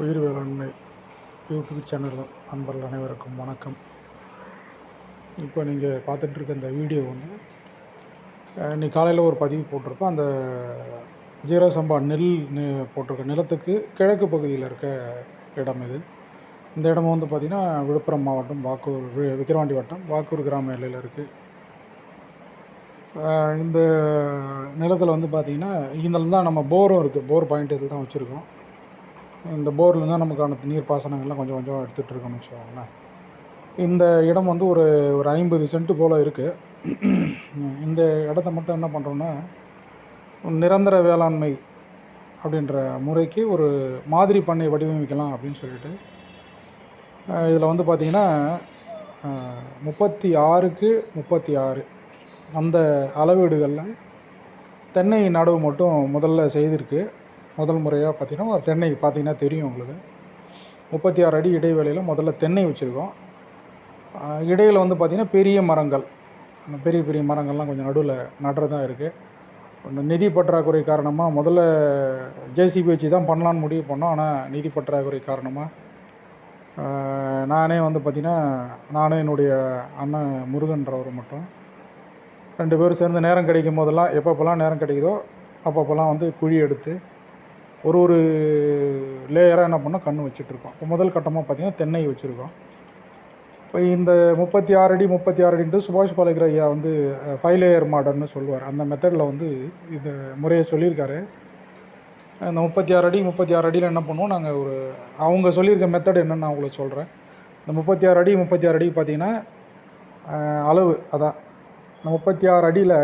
உயிர் வேளாண்மை YouTube channel நண்பர்கள் அனைவருக்கும் வணக்கம். இப்போ நீங்கள் பார்த்துட்ருக்க இந்த வீடியோ ஒன்று இன்றைக்கி இன்னைக்கு காலையில் ஒரு பதிவு போட்டிருக்கோம் அந்த ஜீரோ சம்பா நெல் போட்டிருக்க நிலத்துக்கு கிழக்கு பகுதியில் இருக்க இடம் இது. இந்த இடம் வந்து பார்த்திங்கன்னா விழுப்புரம் மாவட்டம் வாக்கூர் வி- விக்கிரவாண்டி வட்டம் வாக்கூர் கிராம எல்லையில் இருக்குது இந்த நிலத்தில் வந்து பார்த்திங்கன்னா இதில் தான் நம்ம போரும் இருக்குது போர் பாயிண்ட் இதில் தான் வச்சுருக்கோம். இந்த போர்லேருந்து தான் நமக்கான நீர் பாசனங்கள்லாம் கொஞ்சம் கொஞ்சம் எடுத்துகிட்டு இருக்கோம்னு வச்சுக்கோங்களேன். இந்த இடம் வந்து ஒரு ஒரு ஐம்பது சென்ட் போல் இருக்குது இந்த இடத்த மட்டும் என்ன பண்ணுறோன்னா நிரந்தர வேளாண்மை அப்படின்ற முறைக்கு ஒரு மாதிரி பண்ணை வடிவமைக்கலாம் அப்படின்னு சொல்லிட்டு இதில் வந்து பார்த்திங்கன்னா முப்பத்தி ஆறுக்கு முப்பத்தி ஆறு அந்த அளவீடுகளில் தென்னை நடவு மட்டும் முதல்ல செய்திருக்கு. முதல் முறையாக பார்த்தீங்கன்னா ஒரு தென்னை பார்த்தீங்கன்னா தெரியும் உங்களுக்கு. முப்பத்தி ஆறு அடி இடைவெளியில் முதல்ல தென்னை வச்சுருக்கோம். இடையில் வந்து பார்த்திங்கன்னா பெரிய மரங்கள். அந்த பெரிய பெரிய மரங்கள்லாம் கொஞ்சம் நடுவில் நடுறதா இருக்குது நிதி பற்றாக்குறை காரணமாக முதல்ல ஜேசிபி வச்சு தான் பண்ணலான்னு முடிவு பண்ணோம். ஆனால் நிதி பற்றாக்குறை காரணமாக நானே வந்து பார்த்திங்கன்னா நானும் என்னுடைய அண்ணன் முருகன்றவர் மட்டும். ரெண்டு பேரும் சேர்ந்து நேரம் கிடைக்கும் போதெல்லாம் எப்பப்போல்லாம் நேரம் கிடைக்குதோ அப்பப்போல்லாம் வந்து குழி எடுத்து ஒரு ஒரு லேயராக என்ன பண்ணோம்? கன்று வச்சிட்ருக்கோம். இப்போ முதல் கட்டமாக பார்த்திங்கன்னா தென்னை வச்சுருக்கோம். இப்போ இந்த முப்பத்தி ஆறு அடி முப்பத்தி ஆறு அடின்ட்டு சுபாஷ் பாலேகர் ஐயா வந்து ஃபைவ் லேயர் மாடர்னு சொல்லுவார். அந்த மெத்தடில் வந்து இந்த முறையை சொல்லியிருக்காரு. அந்த முப்பத்தி ஆறு அடி முப்பத்தி ஆறு அடியில் என்ன பண்ணுவோம்? நாங்கள் ஒரு அவங்க சொல்லியிருக்க மெத்தட் என்னென்னு நான் உங்களுக்கு சொல்கிறேன் இந்த முப்பத்தி ஆறு அடி முப்பத்தி ஆறு அடி பார்த்திங்கன்னா அளவு அதான். இந்த முப்பத்தி ஆறு அடியில்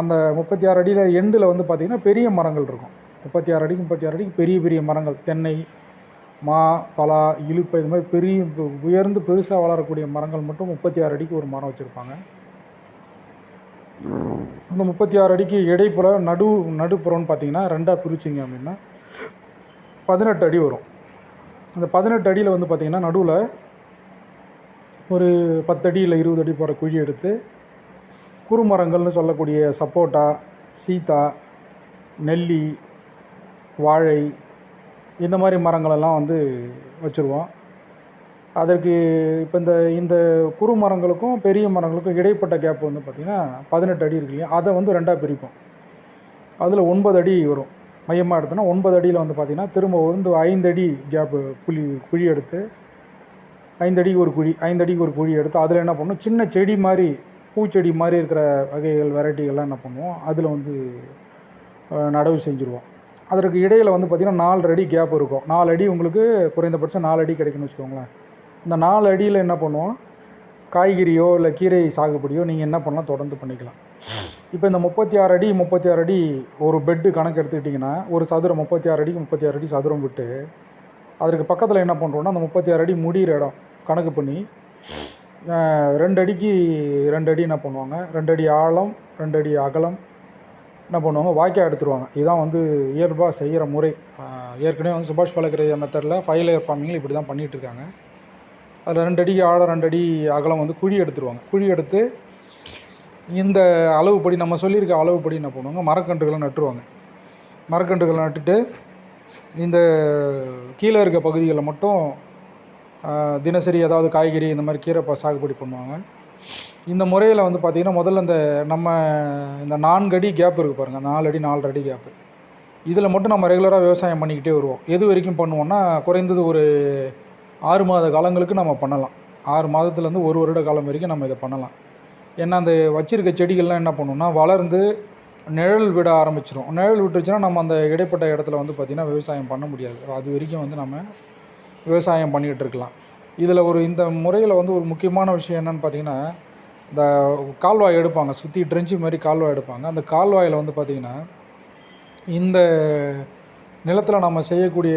அந்த முப்பத்தி ஆறு அடியில் எண்டில் வந்து பார்த்திங்கன்னா பெரிய மரங்கள் இருக்கும். முப்பத்தி ஆறு அடிக்கு முப்பத்தி ஆறு அடிக்கு பெரிய பெரிய மரங்கள். தென்னை மா பலா இலுப்பை இது மாதிரி பெரிய உயர்ந்து பெருசாக வளரக்கூடிய மரங்கள் மட்டும் முப்பத்தி ஆறு அடிக்கு ஒரு மரம் வச்சுருப்பாங்க. இந்த முப்பத்தி ஆறு அடிக்கு இடைப்புற நடு நடுப்புறம்னு பார்த்தீங்கன்னா ரெண்டாக பிரிச்சிங்க அப்படின்னா பதினெட்டு அடி வரும். அந்த பதினெட்டு அடியில் வந்து பார்த்திங்கன்னா நடுவில் ஒரு பத்து அடி இல்லை இருபது அடி போகிற குழி எடுத்து குறுமரங்கள்னு சொல்லக்கூடிய சப்போட்டா சீத்தா நெல்லி வாழை இந்த மாதிரி மரங்களெல்லாம் வந்து வச்சுருவோம். அதற்கு இப்போ இந்த இந்த குறு மரங்களுக்கும் பெரிய மரங்களுக்கும் இடைப்பட்ட கேப் வந்து பார்த்திங்கன்னா பதினெட்டு அடி இருக்கு இல்லையா? அதை வந்து ரெண்டாக பிரிப்போம். அதில் ஒன்பது அடி வரும். மையமாக எடுத்தோன்னா ஒன்பது அடியில் வந்து பார்த்திங்கன்னா திரும்ப வந்து ஐந்து அடி கேப்பு குழி குழி எடுத்து ஐந்து அடிக்கு ஒரு குழி ஐந்து அடிக்கு ஒரு குழி எடுத்து அதில் என்ன பண்ணுவோம்? சின்ன செடி மாதிரி பூச்செடி மாதிரி இருக்கிற வகைகள் வெரைட்டிகள்லாம் என்ன பண்ணுவோம்? அதில் வந்து நடவு செஞ்சுருவோம். அதற்கு இடையில் வந்து பார்த்திங்கன்னா நாலு அடி கேப் இருக்கும். நாலு அடி உங்களுக்கு குறைந்தபட்சம் நாலு அடி கிடைக்குன்னு வச்சுக்கோங்களேன். இந்த நாலு அடியில் என்ன பண்ணுவோம்? காய்கறியோ இல்லை கீரை சாகுபடியோ நீங்கள் என்ன பண்ணலாம்? தொடர்ந்து பண்ணிக்கலாம். இப்போ இந்த முப்பத்தி ஆறு அடி முப்பத்தி ஆறு அடி ஒரு பெட்டு கணக்கு எடுத்துக்கிட்டிங்கன்னா ஒரு சதுரம் முப்பத்தி ஆறு அடிக்கு முப்பத்தி ஆறு அடி சதுரம் விட்டு அதற்கு பக்கத்தில் என்ன பண்ணுறோன்னா அந்த முப்பத்தி ஆறு அடி முடிகிற இடம் கணக்கு பண்ணி ரெண்டு அடிக்கு ரெண்டு அடி என்ன பண்ணுவாங்க? ரெண்டு அடி ஆழம் ரெண்டு அடி அகலம் என்ன பண்ணுவாங்க வாய்க்கால் எடுத்துருவாங்க. இதுதான் வந்து இயல்பாக செய்கிற முறை. ஏற்கனவே வந்து சுபாஷ் பழக்கிற மெத்தடில் ஃபைவ் லேயர் ஃபார்மிங்கில் இப்படி தான் பண்ணிகிட்டு இருக்காங்க. அதில் ரெண்டு அடி ஆழம் ரெண்டு அடி அகலம் வந்து குழி எடுத்துருவாங்க. குழி எடுத்து இந்த அளவுப்படி நம்ம சொல்லியிருக்க அளவுப்படி என்ன பண்ணுவாங்க மரக்கன்றுகளை நட்டுருவாங்க. மரக்கன்றுகளை நட்டுட்டு இந்த கீழே இருக்க பகுதிகளில் மட்டும் தினசரி ஏதாவது காய்கறி இந்த மாதிரி கீரை சாகுபடி பண்ணுவாங்க. இந்த முறையில் வந்து பார்த்திங்கன்னா முதல்ல இந்த நம்ம இந்த நான்கு அடி கேப் இருக்குது பாருங்கள் நாலு அடி நாலரை அடி கேப்பு இதில் மட்டும் நம்ம ரெகுலராக விவசாயம் பண்ணிக்கிட்டே வருவோம். எது வரைக்கும் பண்ணுவோம்னா குறைந்தது ஒரு ஆறு மாத காலங்களுக்கு நம்ம பண்ணலாம். ஆறு மாதத்துலேருந்து ஒரு வருட காலம் வரைக்கும் நம்ம இதை பண்ணலாம். ஏன்னா அந்த வச்சிருக்க செடிகள்லாம் என்ன பண்ணுவோம்னா வளர்ந்து நிழல் விட ஆரம்பிச்சிடும் நிழல் விட்டுருச்சுன்னா நம்ம அந்த இடைப்பட்ட இடத்துல வந்து பார்த்திங்கன்னா விவசாயம் பண்ண முடியாது. அது வரைக்கும் வந்து நம்ம விவசாயம் பண்ணிக்கிட்டு இருக்கலாம். இதில் ஒரு இந்த முறையில் வந்து ஒரு முக்கியமான விஷயம் என்னென்னு பார்த்தீங்கன்னா இந்த கால்வாய் எடுப்பாங்க சுற்றி ட்ரெஞ்சி மாதிரி கால்வாய் எடுப்பாங்க. அந்த கால்வாயில் வந்து பார்த்திங்கன்னா இந்த நிலத்தில் நம்ம செய்யக்கூடிய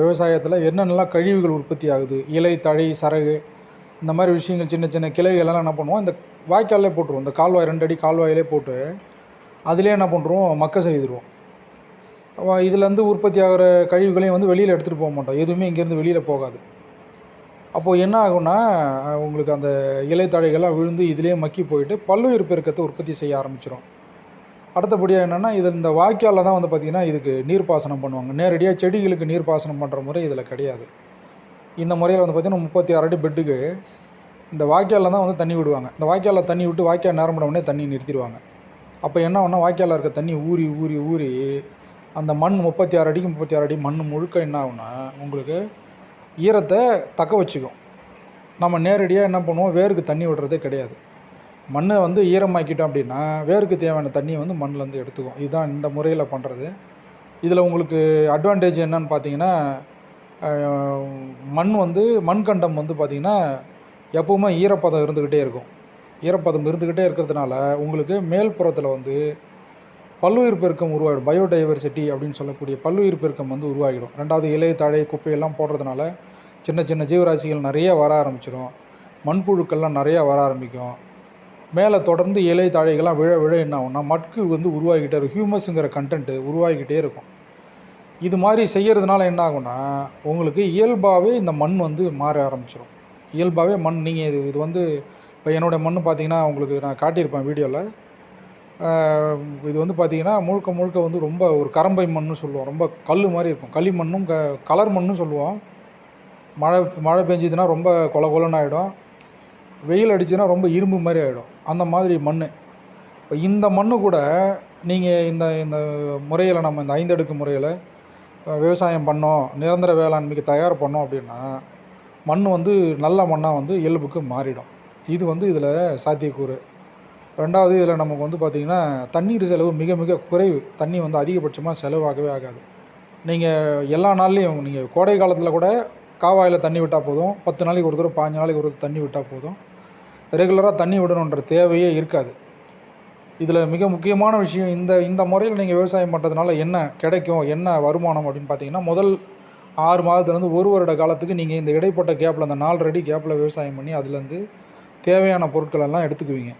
விவசாயத்தில் என்னென்னலாம் கழிவுகள் உற்பத்தி ஆகுது? இலை தழை சரகு இந்த மாதிரி விஷயங்கள் சின்ன சின்ன கிளைகள்லாம் என்ன பண்ணுவோம்? இந்த வாய்க்காலே போட்டுருவோம். இந்த கால்வாய் ரெண்டு அடி கால்வாயிலே போட்டு அதிலே என்ன பண்ணுறோம் மக்க செய்திருவோம். இதுலேருந்து உற்பத்தி ஆகிற கழிவுகளையும் வந்து வெளியில் எடுத்துகிட்டு போக மாட்டோம். எதுவுமே இங்கேருந்து வெளியில் போகாது. அப்போது என்ன ஆகும்னா உங்களுக்கு அந்த இலைத்தழைகள்லாம் விழுந்து இதிலே மக்கி போயிட்டு பல்லுயிர் பெருக்கத்தை உற்பத்தி செய்ய ஆரம்பிச்சிடும் அடுத்தபடியாக என்னென்னா இது இந்த வாய்க்காலில் தான் வந்து பார்த்திங்கன்னா இதுக்கு நீர்ப்பாசனம் பண்ணுவாங்க. நேரடியாக செடிகளுக்கு நீர்ப்பாசனம் பண்ணுற முறை இதில் கிடையாது. இந்த முறையில் வந்து பார்த்திங்கன்னா முப்பத்தி ஆறு அடி பெட்டுக்கு இந்த வாய்க்காலில் தான் வந்து தண்ணி விடுவாங்க. இந்த வாய்க்காலில் தண்ணி விட்டு வாய்க்கால் நிரம்பின உடனே தண்ணி நிறுத்திடுவாங்க. அப்போ என்ன ஒன்றா வாய்க்காலில் இருக்க தண்ணி ஊறி ஊறி ஊறி அந்த மண் முப்பத்தி ஆறு அடிக்கு முப்பத்தி ஆறு அடி மண் முழுக்க என்ன ஆகுனா உங்களுக்கு ஈரத்தை தக்க வச்சுக்கும். நம்ம நேரடியாக என்ன பண்ணுவோம்? வேருக்கு தண்ணி விடுறதே கிடையாது. மண்ணை வந்து ஈரமாக்கிட்டோம் அப்படின்னா வேருக்கு தேவையான தண்ணியை வந்து மண்ணிலேருந்து எடுத்துக்கும். இதுதான் இந்த முறையில் பண்ணுறது இதில் உங்களுக்கு அட்வான்டேஜ் என்னன்னு பார்த்தீங்கன்னா மண் வந்து மண்கண்டம் வந்து பார்த்திங்கன்னா எப்போவுமே ஈரப்பதம் இருந்துக்கிட்டே இருக்கும். ஈரப்பதம் இருந்துக்கிட்டே இருக்கிறதுனால உங்களுக்கு மேல் புறத்தில் வந்து பல்லுயிர் பெருக்கம் உருவாகிடும் பயோடைவர்சிட்டி அப்படின்னு சொல்லக்கூடிய பல்லுயிர் பெருக்கம் வந்து உருவாகிடும். ரெண்டாவது இலை தழை குப்பையெல்லாம் போடுறதுனால சின்ன சின்ன ஜீவராசிகள் நிறைய வர ஆரம்பிச்சிடும் மண்புழுக்கள்லாம் நிறையா வர ஆரம்பிக்கும். மேலே தொடர்ந்து இலை தழைகள்லாம் விழ விழ என்ன ஆகும்னா மட்கு வந்து உருவாகிக்கிட்டே இருக்கும். ஹியூமஸுங்கிற கண்டென்ட்டு உருவாகிக்கிட்டே இருக்கும். இது மாதிரி செய்கிறதுனால என்ன ஆகும்னா உங்களுக்கு இயல்பாகவே இந்த மண் வந்து மாற ஆரம்பிச்சிடும் இயல்பாகவே மண் நீங்கள் இது இது வந்து இப்போ என்னோடய மண் பார்த்தீங்கன்னா உங்களுக்கு நான் காட்டியிருப்பேன் வீடியோவில். இது வந்து பார்த்திங்கன்னா முழுக்க முழுக்க வந்து ரொம்ப ஒரு கரம்பை மண்ணுன்னு சொல்லுவோம். ரொம்ப கல் மாதிரி இருக்கும். களிமண்ணும் க கலர் மண்ணும் சொல்லுவோம். மழை மழை பெஞ்சதுன்னா ரொம்ப கொல கொலன்னு ஆகிடும் வெயில் அடிச்சுன்னா ரொம்ப இரும்பு மாதிரி ஆகிடும் அந்த மாதிரி மண் இப்போ இந்த மண்ணு கூட நீங்கள் இந்த இந்த முறையில் நம்ம இந்த ஐந்தடுக்கு முறையில் விவசாயம் பண்ணோம் நிரந்தர வேளாண்மைக்கு தயார் பண்ணோம் அப்படின்னா மண் வந்து நல்ல மண்ணாக வந்து இயல்புக்கு மாறிடும். இது வந்து இதில் சாத்தியக்கூறு. ரெண்டாவது இதில் நமக்கு வந்து பார்த்திங்கன்னா தண்ணீர் செலவு மிக மிக குறைவு. தண்ணி வந்து அதிகபட்சமாக செலவாகவே ஆகாது. நீங்கள் எல்லா நாள்லேயும் நீங்கள் கோடை காலத்தில் கூட காவாயில் தண்ணி விட்டால் போதும். பத்து நாளைக்கு ஒரு தடவை பாஞ்சு நாளைக்கு ஒரு தண்ணி விட்டால் போதும். ரெகுலராக தண்ணி விடணுன்ற தேவையே இருக்காது. இதில் மிக முக்கியமான விஷயம் இந்த இந்த முறையில் நீங்கள் விவசாயம் பண்ணுறதுனால என்ன கிடைக்கும் என்ன வருமானம் அப்படின்னு பார்த்தீங்கன்னா முதல் ஆறு மாதத்துலேருந்து ஒரு வருட காலத்துக்கு நீங்கள் இந்த இடைப்பட்ட கேப்பில் அந்த நாலு கேப்பில் விவசாயம் பண்ணி அதுலேருந்து தேவையான பொருட்கள் எல்லாம் எடுத்துக்குவீங்க.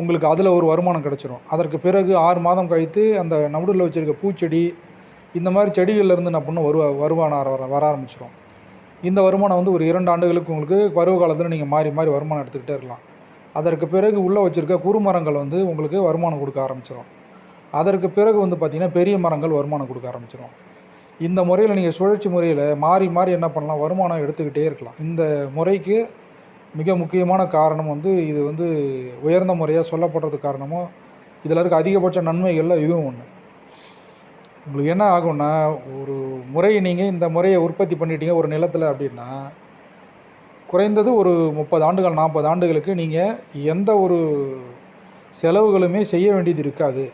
உங்களுக்கு அதில் ஒரு வருமானம் கிடச்சிரும். அதற்கு பிறகு ஆறு மாதம் கழித்து அந்த நடுவில் வச்சுருக்க பூச்செடி இந்த மாதிரி செடிகள்லேருந்து என்ன பண்ணும் வருவா வருமானம் வர வர ஆரம்பிச்சிடும் இந்த வருமானம் வந்து ஒரு இரண்டு ஆண்டுகளுக்கு உங்களுக்கு பருவ காலத்தில் நீங்கள் மாறி மாறி வருமானம் எடுத்துக்கிட்டே இருக்கலாம். அதற்கு பிறகு உள்ளே வச்சுருக்க குறுமரங்கள் வந்து உங்களுக்கு வருமானம் கொடுக்க ஆரம்பிச்சிடும் அதற்கு பிறகு வந்து பார்த்திங்கன்னா பெரிய மரங்கள் வருமானம் கொடுக்க ஆரம்பிச்சிடும் இந்த முறையில் நீங்கள் சுழற்சி முறையில் மாறி மாறி என்ன பண்ணலாம்? வருமானம் எடுத்துக்கிட்டே இருக்கலாம். இந்த முறைக்கு மிக முக்கியமான காரணம் வந்து இது வந்து உயர்ந்த முறையாக சொல்லப்படுறதுக்கு காரணமும் இதில் இருக்க அதிகபட்ச நன்மைகளில் இதுவும் ஒன்று உங்களுக்கு என்ன ஆகும்னா ஒரு முறையை நீங்கள் இந்த முறையை உற்பத்தி பண்ணிட்டீங்க ஒரு நிலத்தில் அப்படின்னா குறைந்தது ஒரு முப்பது ஆண்டுகள் நாற்பது ஆண்டுகளுக்கு நீங்கள் எந்த ஒரு செலவுகளுமே செய்ய வேண்டியது இருக்காது.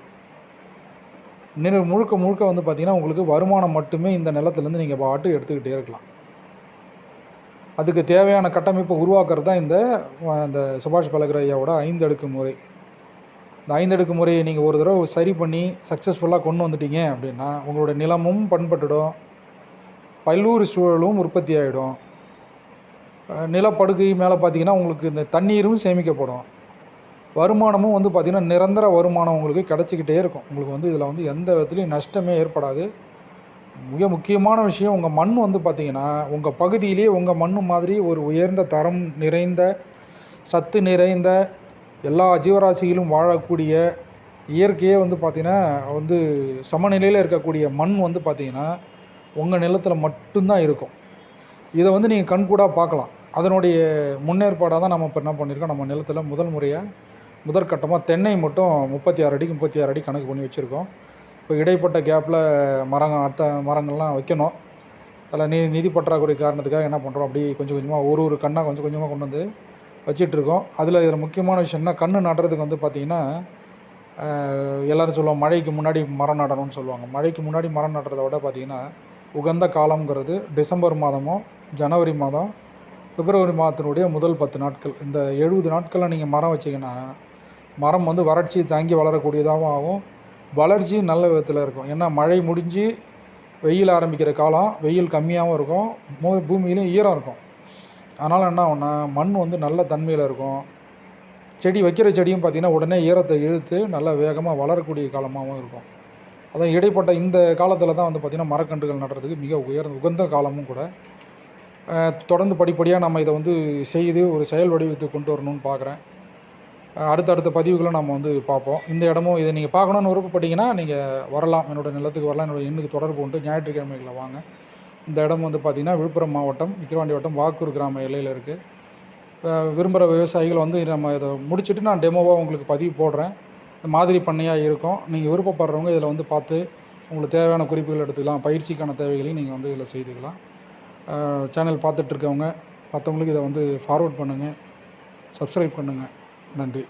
நிற முழுக்க முழுக்க வந்து பார்த்திங்கன்னா உங்களுக்கு வருமானம் மட்டுமே இந்த நிலத்துலேருந்து நீங்கள் பாட்டு எடுத்துக்கிட்டே இருக்கலாம். அதுக்கு தேவையான கட்டமைப்பை உருவாக்குறது தான் இந்த இந்த சுபாஷ் பலகர் ஐயாவோட ஐந்தடுக்கு முறை. இந்த ஐந்தடுக்கு முறையை நீங்கள் ஒரு தடவை சரி பண்ணி சக்ஸஸ்ஃபுல்லாக கொண்டு வந்துட்டீங்க அப்படின்னா உங்களோட நிலமும் பண்பட்டுடும். பல்லூர் சூழலும் உற்பத்தி ஆகிடும் நிலப்படுக்கை மேலே பார்த்தீங்கன்னா உங்களுக்கு இந்த தண்ணீரும் சேமிக்கப்படும். வருமானமும் வந்து பார்த்திங்கன்னா நிரந்தர வருமானம் உங்களுக்கு கிடச்சிக்கிட்டே இருக்கும். உங்களுக்கு வந்து இதில் வந்து எந்த விதத்துலையும் நஷ்டமே ஏற்படாது. மிக முக்கியமான விஷயம் உங்கள் மண் வந்து பார்த்திங்கன்னா உங்கள் பகுதியிலேயே உங்கள் மண் மாதிரி ஒரு உயர்ந்த தரம் நிறைந்த சத்து நிறைந்த எல்லா ஜீவராசிகளும் வாழக்கூடிய இயற்கையே வந்து பார்த்திங்கன்னா வந்து சமநிலையில் இருக்கக்கூடிய மண் வந்து பார்த்திங்கன்னா உங்கள் நிலத்தில் மட்டும்தான் இருக்கும். இதை வந்து நீங்கள் கண்கூடாக பார்க்கலாம் அதனுடைய முன்னேற்பாடாக தான் நம்ம இப்போ என்ன பண்ணியிருக்கோம் நம்ம நிலத்தில் முதல் முறையாக முதற்கட்டமாக தென்னை மட்டும் முப்பத்தி ஆறு அடிக்கு முப்பத்தி ஆறு அடி கணக்கு பண்ணி வச்சுருக்கோம். இப்போ இடைப்பட்ட கேப்பில் மரங்கள் அடுத்த மரங்கள்லாம் வைக்கணும். அதில் நீ நிதி பற்றாக்குறை காரணத்துக்காக என்ன பண்ணுறோம் அப்படி கொஞ்சம் கொஞ்சமாக ஒரு ஒரு கண்ணாக கொஞ்சம் கொஞ்சமாக கொண்டு வந்து வச்சிட்ருக்கோம். அதில் இதில் முக்கியமான விஷயம்னா கன்று நடுறதுக்கு வந்து பார்த்திங்கன்னா எல்லோரும் எல்லாரும் சொல்லுவாங்க மழைக்கு முன்னாடி மரம் நடணும்னு சொல்லுவாங்க. மழைக்கு முன்னாடி மரம் நடுறதை விட பார்த்திங்கன்னா உகந்த காலங்கிறது டிசம்பர் மாதமும் ஜனவரி மாதம் பிப்ரவரி மாதத்தினுடைய முதல் பத்து நாட்கள். இந்த எழுபது நாட்களில் நீங்கள் மரம் வச்சிங்கன்னா மரம் வந்து வறட்சி தாங்கி வளரக்கூடியதாகவும் ஆகும். வளர்ச்சி நல்ல விதத்தில் இருக்கும். ஏன்னா மழை முடிஞ்சு வெயில் ஆரம்பிக்கிற காலம் வெயில் கம்மியாகவும் இருக்கும். மோ பூமியிலையும் ஈரம் இருக்கும். அதனால் என்ன ஆகும்னா மண் வந்து நல்ல தன்மையில் இருக்கும். செடி வைக்கிற செடியும் பார்த்திங்கன்னா உடனே ஈரத்தை இழுத்து நல்லா வேகமாக வளரக்கூடிய காலமாகவும் இருக்கும். அதான் இடைப்பட்ட இந்த காலத்தில் தான் வந்து பார்த்திங்கன்னா மரக்கன்றுகள் நடுறதுக்கு மிக உயர்ந்த உகந்த காலமும் கூட. தொடர்ந்து படிப்படியாக நம்ம இதை வந்து செய்து ஒரு செயல் வடிவத்துக்கு கொண்டு வரணும்னு பார்க்குறேன் அடுத்தடுத்த பதிவுகளை நம்ம வந்து பார்ப்போம். இந்த இடமும் இதை நீங்கள் பார்க்கணுன்னு விருப்பப்பட்டீங்கன்னா நீங்கள் வரலாம். என்னோடய நிலத்துக்கு வரலாம். என்னோடய எண்ணுக்கு தொடர்பு உண்டு. ஞாயிற்றுக்கிழமைகளை வாங்க. இந்த இடம் வந்து பார்த்திங்கன்னா விழுப்புரம் மாவட்டம் விக்கிரவாண்டி வட்டம் வாக்கூர் கிராம எல்லையில் இருக்குது விரும்புகிற விவசாயிகள் வந்து நம்ம இதை முடிச்சுட்டு நான் டெமோவாக உங்களுக்கு பதிவு போடுறேன். இந்த மாதிரி பண்ணையாக இருக்கும். நீங்கள் விருப்பப்படுறவங்க இதில் வந்து பார்த்து உங்களுக்கு தேவையான குறிப்புகள் எடுத்துக்கலாம். பயிற்சிக்கான தேவைகளையும் நீங்கள் வந்து இதில் செய்துக்கலாம். சேனல் பார்த்துட்ருக்கவங்க மற்றவங்களுக்கு இதை வந்து ஃபார்வர்ட் பண்ணுங்கள் சப்ஸ்கிரைப் பண்ணுங்கள் நன்றி.